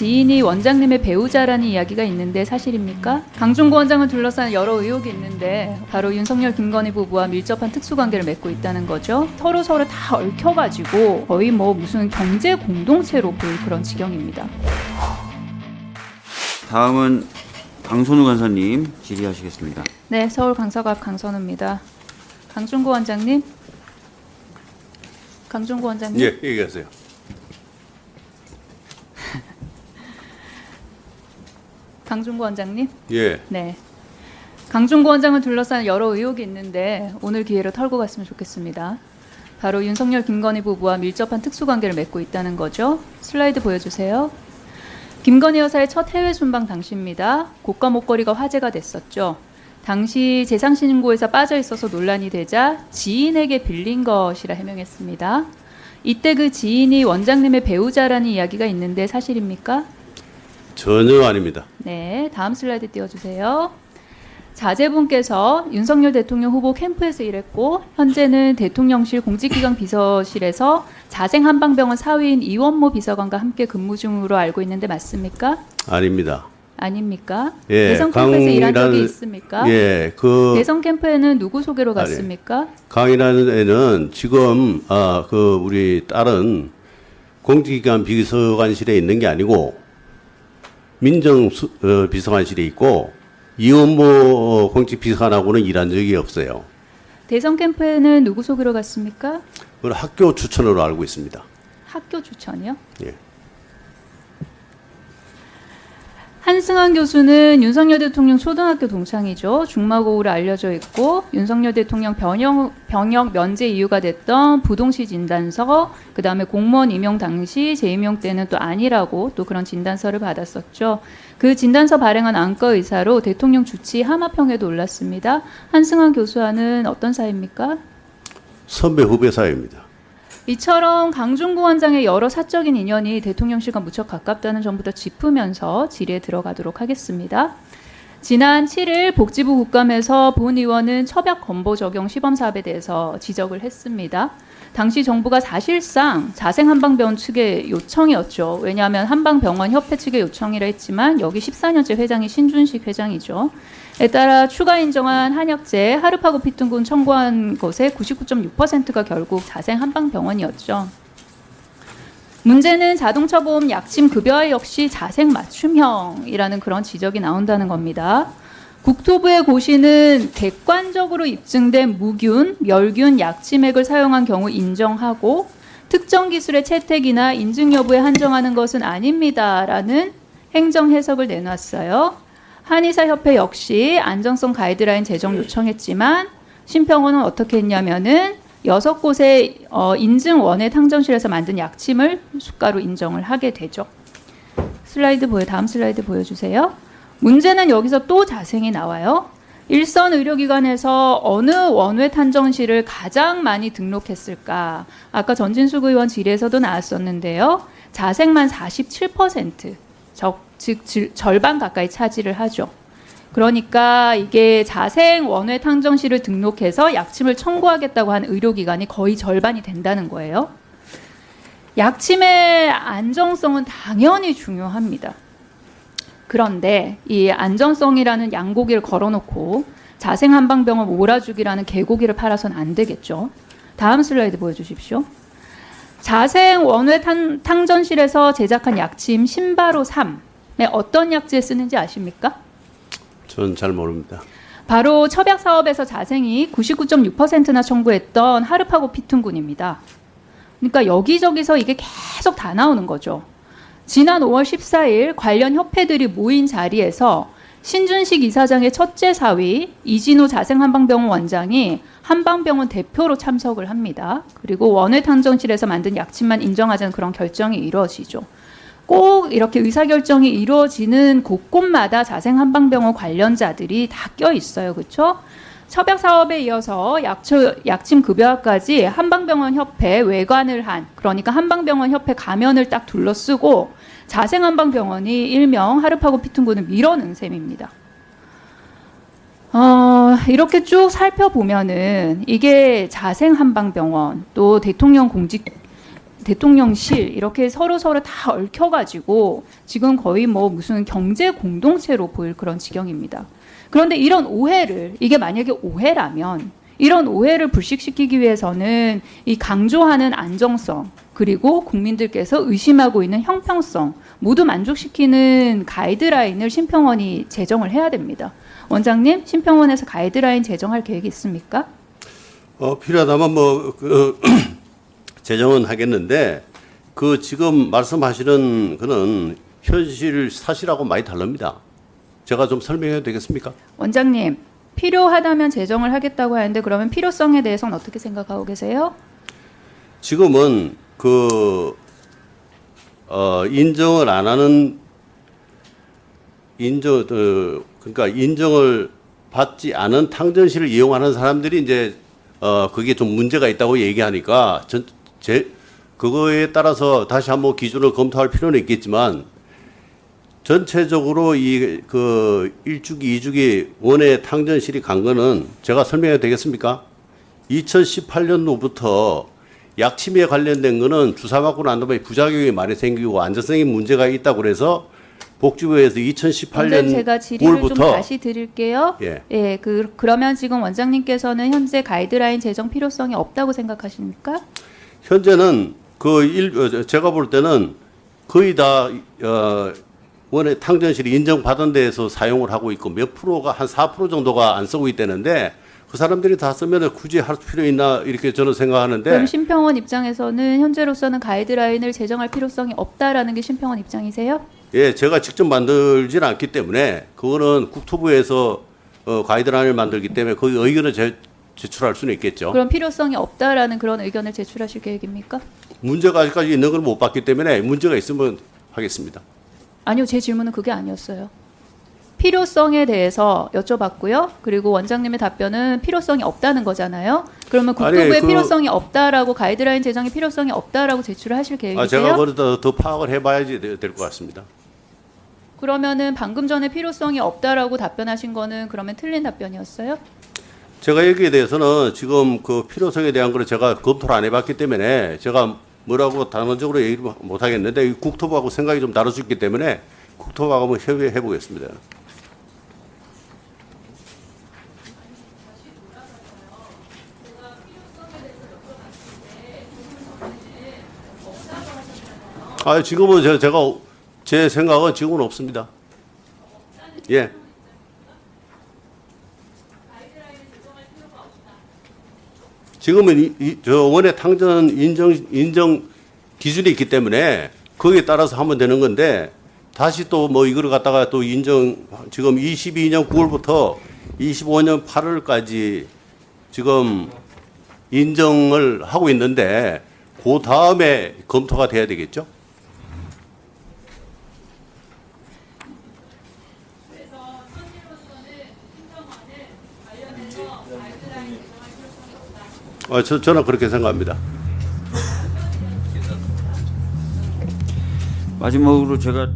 지인이 원장님의 배우자라는 이야기가 있는데 사실입니까? 강준구 원장을 둘러싼 여러 의혹이 있는데 바로 윤석열 김건희 부부와 밀접한 특수관계를 맺고 있다는 거죠. 서로 서로 다 얽혀가지고 거의 뭐 무슨 경제 공동체로 보일 그런 지경입니다. 다음은 강선우 간사님 질의하시겠습니다. 네, 서울 강서갑 강선우입니다. 강준구 원장님, 강준구 원장님. 예, 얘기하세요. 강준구 원장님. 예, 네. 강준구 원장을 둘러싼 여러 의혹이 있는데 오늘 기회로 털고 갔으면 좋겠습니다. 바로 윤석열 김건희 부부와 밀접한 특수관계를 맺고 있다는 거죠. 슬라이드 보여주세요. 김건희 여사의 첫 해외 순방 당시입니다. 고가 목걸이가 화제가 됐었죠. 당시 재상 신고에서 빠져 있어서 논란이 되자 지인에게 빌린 것이라 해명했습니다. 이때 그 지인이 원장님의 배우자라는 이야기가 있는데 사실입니까? 전혀 아닙니다. 네, 다음 슬라이드 띄워주세요. 자제분께서 윤석열 대통령 후보 캠프에서 일했고 현재는 대통령실 공직기강 비서실에서 자생 한방병원 사위인 이원모 비서관과 함께 근무 중으로 알고 있는데 맞습니까? 아닙니다. 아닙니까? 예, 대선 캠프에서 일한 적이 있습니까? 예, 그 대선 캠프에는 누구 소개로. 갔습니까? 강이라는 애는 지금 아, 그 우리 딸은 공직기관 비서관실에 있는 게 아니고 민정 수, 어, 비서관실에 있고 이원모 공직 비서관하고는 일한 적이 없어요. 대선 캠프에는 누구 소개로 갔습니까? 학교 추천으로 알고 있습니다. 학교 추천이요? 예. 한승환 교수는 윤석열 대통령 초등학교 동창이죠. 중마고우로 알려져 있고 윤석열 대통령 병역, 병역 면제 이유가 됐던 부동시 진단서, 그 다음에 공무원 임용 당시 재임용 때는 또 아니라고 또 그런 진단서를 받았었죠. 그 진단서 발행한 안과 의사로 대통령 주치 하마평에도 올랐습니다. 한승환 교수와는 어떤 사이입니까? 선배 후배 사이입니다. 이처럼 강준구 원장의 여러 사적인 인연이 대통령실과 무척 가깝다는 점부터 짚으면서 질의에 들어가도록 하겠습니다. 지난 7일 복지부 국감에서 본 의원은 처벽 건보 적용 시범 사업에 대해서 지적을 했습니다. 당시 정부가 사실상 자생 한방병원 측의 요청이었죠. 왜냐하면 한방병원 협회 측의 요청이라 했지만 여기 14년째 회장이 신준식 회장이죠. 에 따라 추가 인정한 한약재 하르파고 피퉁군 청구한 것의 99.6%가 결국 자생 한방병원이었죠. 문제는 자동차 보험 약침 급여화 역시 자생 맞춤형이라는 그런 지적이 나온다는 겁니다. 국토부의 고시는 객관적으로 입증된 무균, 멸균 약침액을 사용한 경우 인정하고 특정 기술의 채택이나 인증 여부에 한정하는 것은 아닙니다라는 행정 해석을 내놨어요. 한의사 협회 역시 안정성 가이드라인 제정 요청했지만 심평원은 어떻게 했냐면은 여섯 곳의 어, 인증 원외 탕정실에서 만든 약침을 수가로 인정을 하게 되죠. 슬라이드 보여 다음 슬라이드 보여주세요. 문제는 여기서 또 자생이 나와요. 일선 의료기관에서 어느 원외 탄정실을 가장 많이 등록했을까? 아까 전진숙 의원 질의에서도 나왔었는데요. 자생만 47%, 적, 즉 질- 절반 가까이 차지를 하죠. 그러니까 이게 자생 원외 탕정실을 등록해서 약침을 청구하겠다고 한 의료기관이 거의 절반이 된다는 거예요. 약침의 안정성은 당연히 중요합니다. 그런데 이 안전성이라는 양고기를 걸어놓고 자생 한방병원 몰아주기라는 개고기를 팔아서는 안 되겠죠. 다음 슬라이드 보여주십시오. 자생 원외 탕, 탕전실에서 제작한 약침 신바로 3에 어떤 약재에 쓰는지 아십니까? 전잘 모릅니다. 바로 첩약 사업에서 자생이 99.6%나 청구했던 하르파고 피퉁군입니다. 그러니까 여기저기서 이게 계속 다 나오는 거죠. 지난 5월 14일 관련 협회들이 모인 자리에서 신준식 이사장의 첫째 사위 이진우 자생한방병원 원장이 한방병원 대표로 참석을 합니다. 그리고 원외 탕정실에서 만든 약침만 인정하자는 그런 결정이 이루어지죠. 꼭 이렇게 의사결정이 이루어지는 곳곳마다 자생 한방병원 관련자들이 다 껴 있어요. 그렇죠? 첩약 사업에 이어서 약초, 약침 급여화까지 한방병원 협회 외관을 한 그러니까 한방병원 협회 가면을 딱 둘러쓰고 자생 한방병원이 일명 하르파고 피퉁군을 밀어넣은 셈입니다. 어, 이렇게 쭉 살펴보면은 이게 자생 한방병원 또 대통령 공직 대통령실 이렇게 서로 서로 다 얽혀가지고 지금 거의 뭐 무슨 경제 공동체로 보일 그런 지경입니다. 그런데 이런 오해를 이게 만약에 오해라면 이런 오해를 불식시키기 위해서는 이 강조하는 안정성 그리고 국민들께서 의심하고 있는 형평성 모두 만족시키는 가이드라인을 심평원이 제정을 해야 됩니다. 원장님, 심평원에서 가이드라인 제정할 계획이 있습니까? 어, 필요하다면 뭐, 그, 제정은 하겠는데, 그 지금 말씀하시는 그는 현실 사실하고 많이 다릅니다. 제가 좀 설명해도 되겠습니까? 원장님, 필요하다면 제정을 하겠다고 하는데 그러면 필요성에 대해서는 어떻게 생각하고 계세요? 지금은 그, 어, 인정을 안 하는, 인정, 어, 그러니까 인정을 받지 않은 탕전실을 이용하는 사람들이 이제, 어, 그게 좀 문제가 있다고 얘기하니까, 전, 제, 그거에 따라서 다시 한번 기준을 검토할 필요는 있겠지만, 전체적으로 이그 일주기, 이주기 원외 탕전실이 간 거는 제가 설명해도 되겠습니까? 2018년도부터 약침에 관련된 거는 주사 맞고 난 다음에 부작용이 많이 생기고 안전성에 문제가 있다고 그래서 복지부에서 원장님 2018년 제가 질의를 좀 9월부터 다시 드릴게요. 예. 예, 그 그러면 지금 원장님께서는 현재 가이드라인 제정 필요성이 없다고 생각하십니까? 현재는 그 일, 어, 제가 볼 때는 거의 다, 어, 원래 탕전실이 인정받은 데에서 사용을 하고 있고 몇 프로가 한 4% 정도가 안 쓰고 있다는데 그 사람들이 다 쓰면 굳이 할 필요 있나 이렇게 저는 생각하는데 그럼 심평원 입장에서는 현재로서는 가이드라인을 제정할 필요성이 없다라는 게 심평원 입장이세요? 예, 제가 직접 만들진 않기 때문에 그거는 국토부에서 어, 가이드라인을 만들기 때문에 거기 의견을 제, 제출할 수는 있겠죠. 그럼 필요성이 없다라는 그런 의견을 제출하실 계획입니까? 문제가 아직까지 있는 걸 못 봤기 때문에 문제가 있으면 하겠습니다. 아니요, 제 질문은 그게 아니었어요. 필요성에 대해서 여쭤봤고요. 그리고 원장님의 답변은 필요성이 없다는 거잖아요. 그러면 아니, 국토부의 그- 필요성이 없다라고 가이드라인 제정의 필요성이 없다라고 제출을 하실 계획이세요? 아, 제가 그걸 더, 더 파악을 해봐야지 될 것 같습니다. 그러면은 방금 전에 필요성이 없다라고 답변하신 거는 그러면 틀린 답변이었어요? 제가 여기에 대해서는 지금 그 필요성에 대한 걸 제가 검토를 안 해봤기 때문에 제가 뭐라고 단언적으로 얘기를 못 하겠는데 이 국토부하고 생각이 좀 다를 수 있기 때문에 국토부하고 한번 협의해 보겠습니다. 아 지금은 제- 제가 제 생각은 지금은 없습니다. 예. 지금은 이, 이, 저 원의 탕전 인정 인정 기준이 있기 때문에 거기에 따라서 하면 되는 건데 다시 또 뭐 이거를 갖다가 또 인정 지금 22년 9월부터 25년 8월까지 지금 인정을 하고 있는데 그 다음에 검토가 돼야 되겠죠? 아, 저, 저는 그렇게 생각합니다. 마지막으로 제가